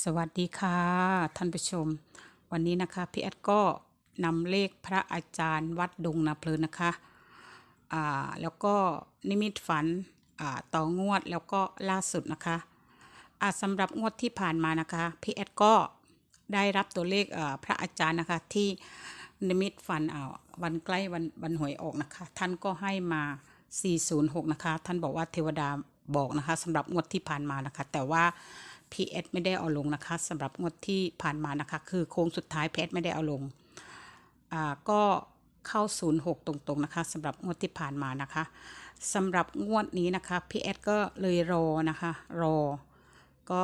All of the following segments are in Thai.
สวัสดีค่ะท่านผู้ชม วันนี้นะคะพี่แอดก็นำเลขพระอาจารย์วัดดงนาเพลินนะคะอ่าแล้วก็นิมิตฝันอ่าต่องวดแล้วก็ล่าสุดนะคะอ่าสำหรับงวดที่ผ่านมานะคะพี่แอดก็ได้รับตัวเลขอ่าพระอาจารย์นะคะที่นิมิตฝันอ่าวันใกล้วันวันหวยออกนะคะ ท่านก็ให้มา 406 นะคะ ท่านบอกว่าเทวดาบอกนะคะสำหรับงวดที่ผ่านมานะคะ แต่ว่า พีเอสไม่ได้เอาลงนะคะสำหรับงวดที่ผ่านมานะคะ คือโค้งสุดท้ายพีเอสไม่ได้เอาลงอ่าก็เข้า 06 ตรงๆนะคะสำหรับงวดที่ผ่านมานะคะสำหรับงวดนี้นะคะพีเอสก็เลยรอนะคะ รอ ก็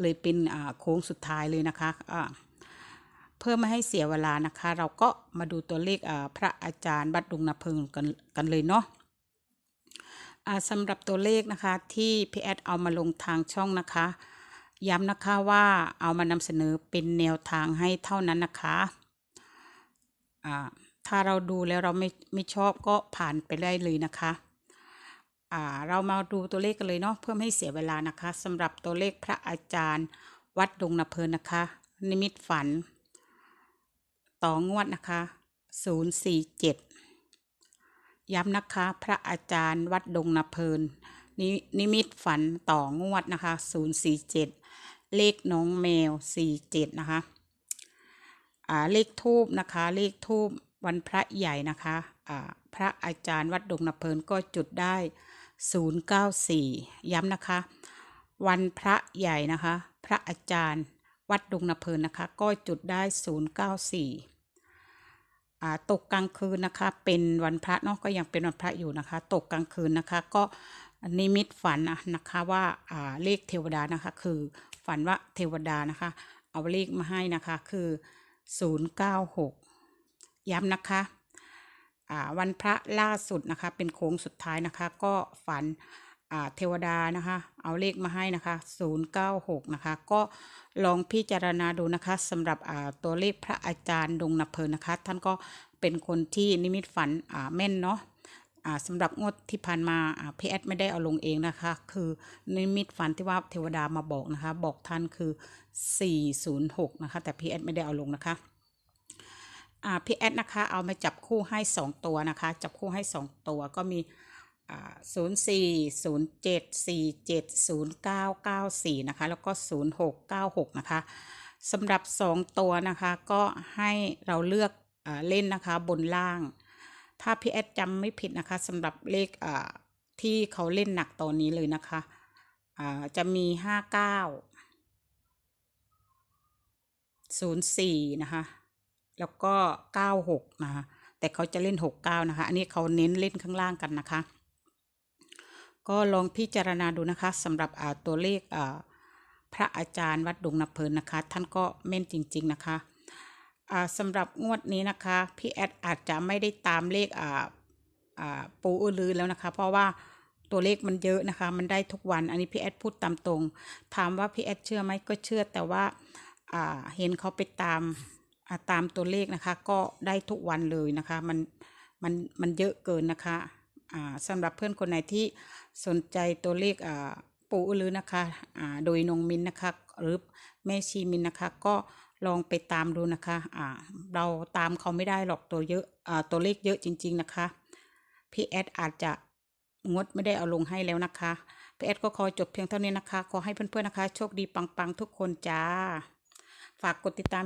เลยเป็นอ่าโค้งสุดท้ายเลยนะคะอ่าเพื่อไม่ให้เสียเวลานะคะ เราก็มาดูตัวเลขอ่าพระอาจารย์บัดดุงนาเพิงกันกันเลยเนาะอ่าสำหรับตัวเลขนะคะที่พีแอดเอามาลงทางช่องนะคะ ย้ำนะคะว่าเอามานำเสนอเป็นแนวทางให้เท่านั้นนะคะถ้าเราดูแล้วเราไม่ไม่ชอบก็ผ่านไปได้เลยนะคะเรามาดูตัวเลขกันเลยเนาะเพื่อไม่ให้เสียเวลานะคะสำหรับตัวเลขพระอาจารย์ วัดดงนาเพลินนะคะ นิมิตฝัน ต่องวดนะคะ 047 ย้ำนะคะ พระอาจารย์วัดดงนาเพลินนนิมิตฝันต่องวดนะคะ 047 เลขน้องแมว47นะคะอ่าเลขทูบนะคะ เลขทูบวันพระใหญ่นะคะอ่าพระอาจารย์วัดดงนเพลินก็จุดได้094ย้ำนะคะ วันพระใหญ่นะคะ พระอาจารย์วัดดงนเพลินนะคะ ก็จุดได้094อ่าตกกลางคืนนะคะ เป็นวันพระเนาะก็ยังเป็นวันพระอยู่นะคะ ตกกลางคืนนะคะ ก็ นิมิตฝันนะคะว่าเลขเทวดานะคะคือฝันว่าเทวดานะคะ เอาเลขมาให้นะคะคือ 096 ย้ำนะคะวันพระล่าสุดนะคะเป็นโค้งสุดท้ายนะคะ ก็ฝันเทวดานะคะ เอาเลขมาให้นะคะ 096 นะคะ ก็ลองพิจารณาดูนะคะสำหรับตัวเลขพระอาจารย์ดงนาเพลินนะคะ ท่านก็เป็นคนที่นิมิตฝันแม่นเนาะ สำหรับงวดที่ผ่านมาอ่าพี่แอดไม่ได้เอาลงเองนะคะ คือนิมิตฝันที่ว่าเทวดามาบอกนะคะ บอกท่านคือ 406 นะคะ แต่พี่แอดไม่ได้เอาลงนะคะอ่าพี่แอดนะคะ เอามาจับคู่ให้ 2 ตัวนะคะ จับคู่ให้ 2 ตัวก็มีอ่าศูนย์สี่ศูนย์เจ็ดสี่เจ็ดศูนย์เก้าเก้าสี่นะคะ แล้วก็ศูนย์หกเก้าหกนะคะสำหรับสองตัวนะคะก็ให้เราเลือกอ่าเล่นนะคะบนล่าง ถ้าพี่แอดจำไม่ผิดนะคะสำหรับเลขอ่าที่เขาเล่นหนักตอนนี้เลยนะคะอ่าจะมีห้าเก้าศูนย์สี่นะคะ แล้วก็เก้าหกนะคะ แต่เขาจะเล่นหกเก้านะคะ อันนี้เขาเน้นเล่นข้างล่างกันนะคะ ก็ลองพิจารณาดูนะคะสำหรับอ่าตัวเลขอ่าพระอาจารย์วัดดงนาเพลินนะคะ ท่านก็แม่นจริง ๆ นะคะ สำหรับงวดนี้นะคะ พี่แอดอาจจะไม่ได้ตามเลขอ่าอ่าปูอือลือแล้วนะคะ เพราะว่าตัวเลขมันเยอะนะคะ มันได้ทุกวัน อันนี้พี่แอดพูดตามตรง ถามว่าพี่แอดเชื่อไหมก็เชื่อแต่ว่าอ่าเห็นเขาไปตามอ่าตามตัวเลขนะคะ ก็ได้ทุกวันเลยนะคะ มันมันมันเยอะเกินนะคะอ่าสำหรับเพื่อนคนไหนที่สนใจตัวเลขอ่าปูอือลือนะคะอ่าโดยนงมินนะคะ หรือแม่ชีมินนะคะก็ ลองไปตามดูนะคะอ่าเราตามเขาไม่ได้หรอกตัวเยอะอ่าตัวเลขเยอะจริง ๆ นะคะพี่แอดอาจจะงดไม่ได้เอาลงให้แล้วนะคะพี่แอดก็ขอจบเพียงเท่านี้นะคะ ขอให้เพื่อนๆนะคะ โชคดีปังๆ ทุกคนจ้า ฝากกดติดตาม